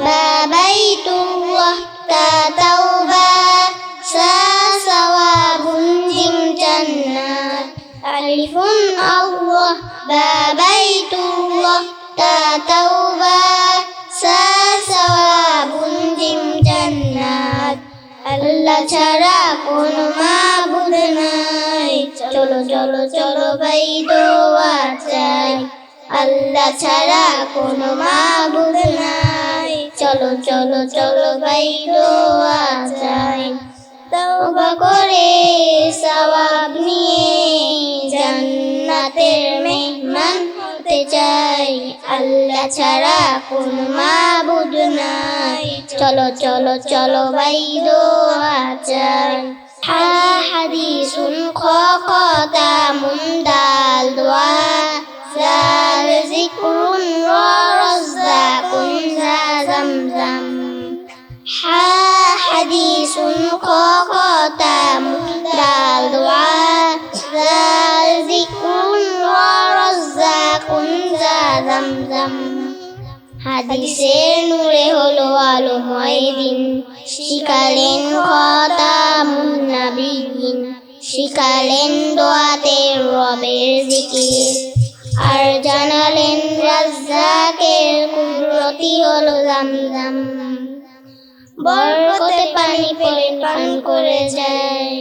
বা বাইতুল্লাহ তা তাওবা সা সাওয়াবুন জিম জান্নাত আলিফুন আল্লাহ বা বাইতুল্লাহ তা তাওবা সা সাওয়াবুন জিম জান্নাত আল্লাহ ছাড়া কোনো মাবুদ নাই চলো চলো চলো ভাই দোয়া চাই আল্লাহ ছাড়া কোনো মাবুদ নাই। চলো চলো চলো ভাই, দোয়া চাই। তওবা করে সওয়াব নিয়ে জান্নাতের মেহমান হতে চাই। আল্লাহ ছাড়া কোনো মাবুদ নাই। চলো চলো চলো ভাই, দোয়া চাই। হা হাদিসুন খ জাল জিক্রুন র রজ্জাকুন জা জামজাম। হাদিসের নূরে হলো আলোময় দিন শিখালেন খতামুন নাবিয়িন শিখালেন দোয়াতে রবের জিকির। আর জানালেন রাজ্জাকের কুদরতি হলো জামজাম। বরকতে পানি পান করে যায়।